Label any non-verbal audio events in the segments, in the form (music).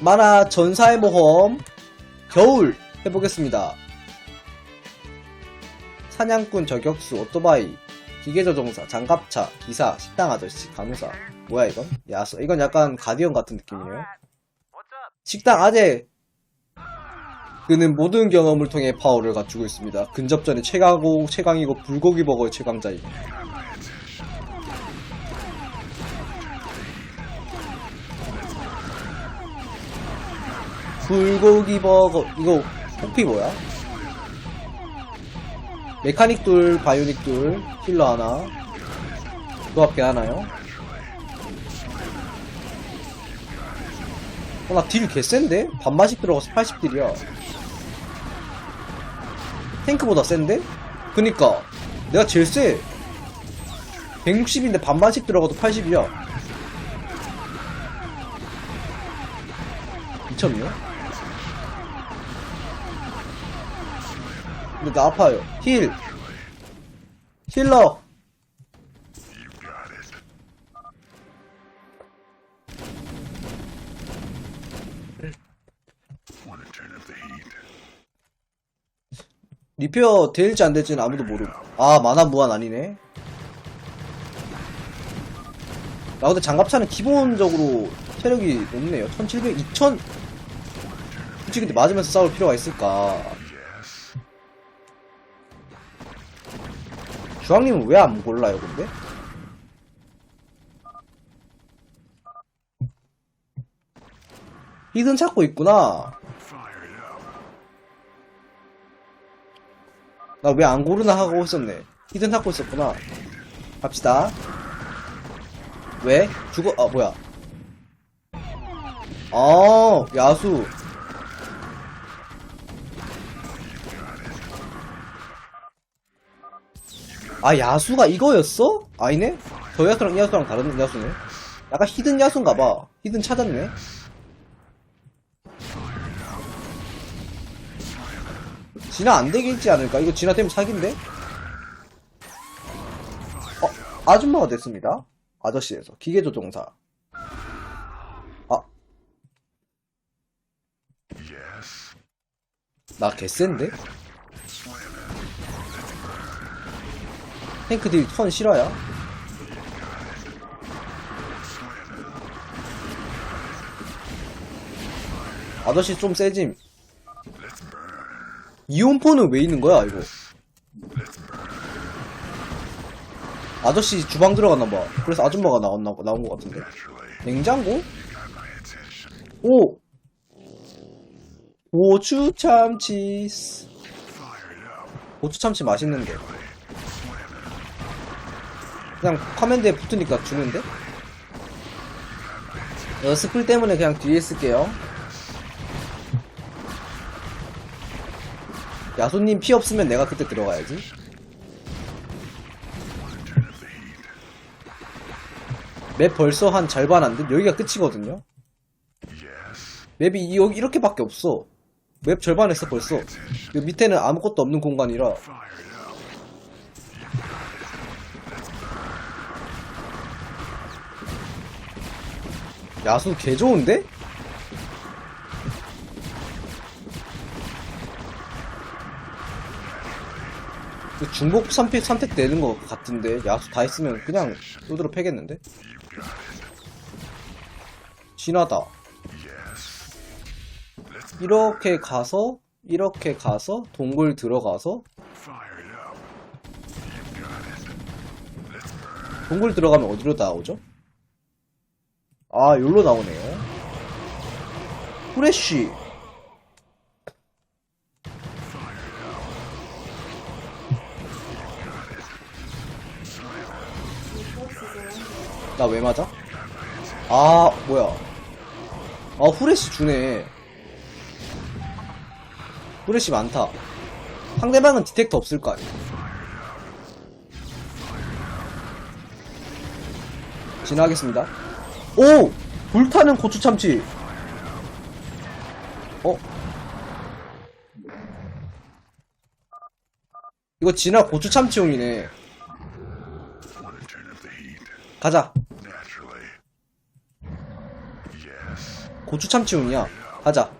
만화 전사의 모험 겨울 해보겠습니다. 사냥꾼 저격수 오토바이 기계조종사 장갑차 기사 식당 아저씨 간호사 뭐야 이건? 야수 이건 약간 가디언 같은 느낌이에요. 식당 아재 그는 모든 경험을 통해 파워를 갖추고 있습니다. 근접전의 최강고 최강이고 불고기 버거의 최강자임. 불고기 버거 이거 호피 뭐야? 메카닉 둘, 바이오닉 둘, 힐러 하나 조합 개하나요? 어, 나딜 개센데? 반마씩 들어가서 80딜이야 탱크보다 센데? 그니까 내가 제일 세 160인데 반반씩 들어가도 80이야 미쳤네 근데 나 아파요. 힐. 힐러. 리페어 될지 안 될지는 아무도 모르고. 아 만화 무한 아니네. 야 근데 장갑차는 기본적으로 체력이 높네요. 1700, 2000 솔직히 근데 맞으면서 싸울 필요가 있을까 주황님은 왜 안 골라요 근데? 히든 찾고 있구나 나 왜 안 고르나 하고 있었네. 히든 찾고 있었구나. 갑시다. 왜? 죽어, 아, 뭐야. 아, 야수. 아, 야수가 이거였어? 아니네? 저 야수랑 이 야수랑 다른 야수네. 약간 히든 야수인가봐. 히든 찾았네. 진화 안 되겠지 않을까? 이거 진화 되면 사기인데? 어, 아줌마가 됐습니다. 아저씨에서. 기계조종사. 아. 나 개센데? 탱크 딜 턴 실화야? 아저씨 좀 세짐. 이온포는 왜 있는 거야, 이거? 아저씨 주방 들어갔나봐. 그래서 아줌마가 나왔나, 나온 것 같은데. 냉장고? 오! 고추 참치. 고추 참치 맛있는데. 그냥 커맨드에 붙으니까 주는데? 어, 스플 때문에 그냥 뒤에 쓸게요. 야소님 피 없으면 내가 그때 들어가야지. 맵 벌써 한 절반 안 돼? 여기가 끝이거든요? 맵이 이- 여기 이렇게밖에 없어. 맵 절반 했어 벌써. 여 밑에는 아무것도 없는 공간이라. 야수 개 좋은데? 그 중복 선택, 선택되는 것 같은데 야수 다 있으면 그냥 두드러 패겠는데? 진하다 이렇게 가서 이렇게 가서 동굴 들어가서 동굴 들어가면 어디로 나오죠? 아 여기로 나오네요 후레쉬 나 왜 맞아? 아, 뭐야. 아, 후레쉬 주네. 후레쉬 많다. 상대방은 디텍터 없을 거 아니야. 진화하겠습니다. 오! 불타는 고추 참치. 어? 이거 진화 고추 참치용이네. 가자. 고추 참치운이야. 가자.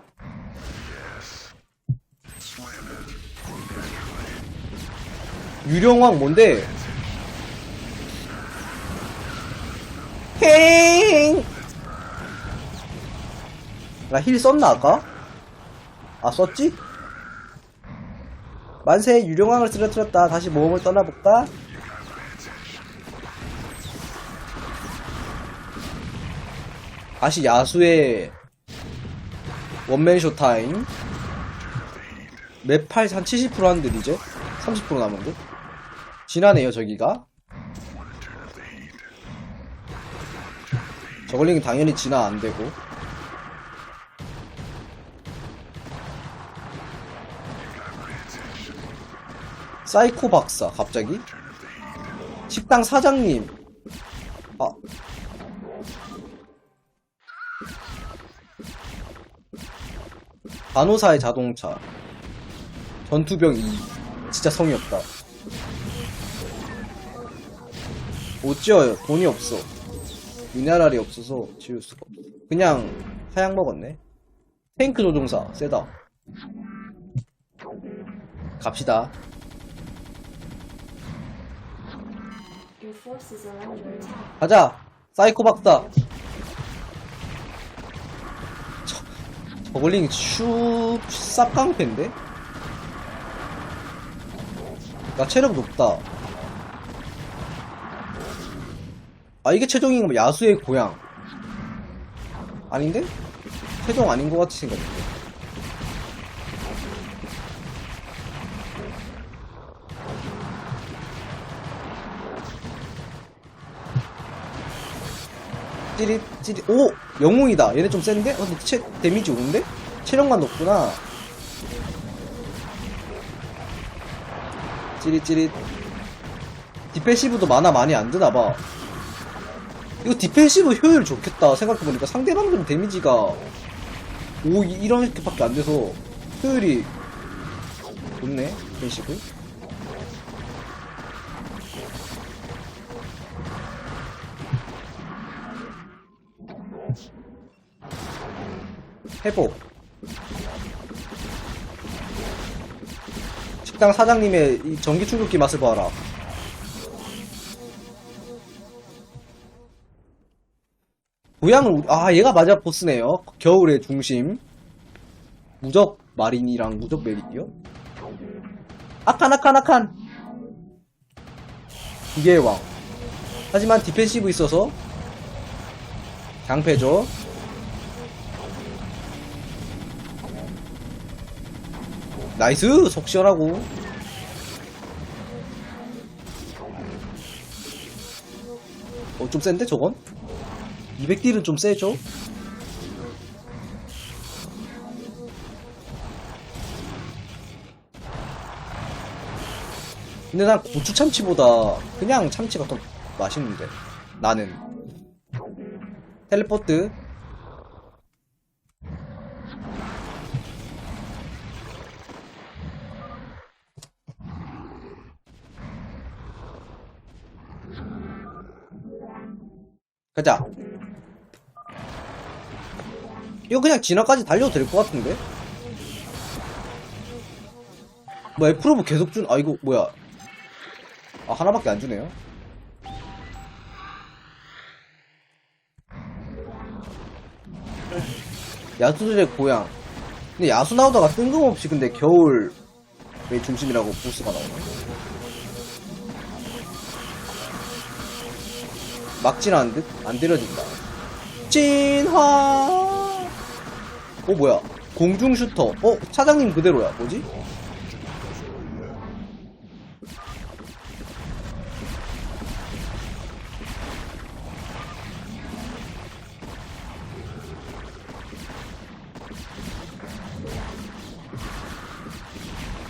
유령왕 뭔데? 헤잉! 나힐 썼나 아까? 아 썼지? 만세 유령왕을 쓰러뜨렸다. 다시 모험을 떠나볼까? 다시 야수의 원맨 쇼 타임 맵팔 한70% 하는데 이제 30% 남은데 지나네요 저기가 저글링은 당연히 진화 안 되고. 사이코 박사 갑자기? 식당 사장님. 아. 간호사의 자동차. 전투병 2 진짜 성의 없다. 못 지어요. 돈이 없어 미네랄이 없어서 지을 수가 없어. 그냥 하약 먹었네. 탱크 조종사 세다. 갑시다. 가자. 사이코 박사. 저, 저글링 슈 쌉깡패인데? 나 체력 높다 아 이게 최종인 거 야수의 고향. 아닌데? 최종 아닌 것 같이 생겼는데 찌릿 찌릿. 오! 영웅이다. 얘네 좀 센데? 어, 근데 체, 데미지 오는데? 체력만 높구나. 찌릿 찌릿. 디펜시브도 만화 많이 안 드나봐 이거 디펜시브 효율 좋겠다 생각해보니까 상대방 좀 데미지가 오 이- 이렇게밖에 안 돼서 효율이 좋네 디펜시브 회복. 식당 사장님의 이 전기 충격기 맛을 봐라. 우리- 아 얘가 맞아 보스네요. 겨울의 중심. 무적 마린이랑 무적 메리디요. 아칸 아칸 아칸. 기계의 왕. 하지만 디펜시브 있어서 장패죠. 나이스 속 시원하고 어 좀 센데 저건? 200딜은 좀 세죠? 근데 난 고추 참치보다 그냥 참치가 더 맛있는데 나는 텔레포트 가자. 이거 그냥 진화까지 달려도 될 것 같은데? 뭐 F로브 계속 준, 아 이거 뭐야. 아 하나밖에 안 주네요. 야수들의 고향. 근데 야수 나오다가 뜬금없이 근데 겨울 의 중심이라고 보스가 나오네. 막진 않은 듯? 안 때려진다. 진화! 어, 뭐야. 공중 슈터. 어, 차장님 그대로야. 뭐지?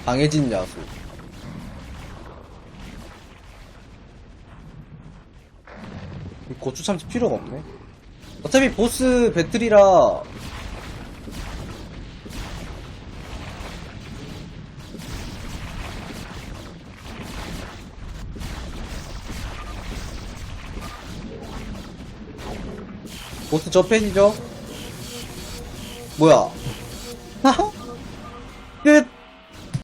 강해진 야수. 이 고추 참치 필요가 없네. 어차피 보스 배틀이라 보스 저 팬이죠? 뭐야? (laughs)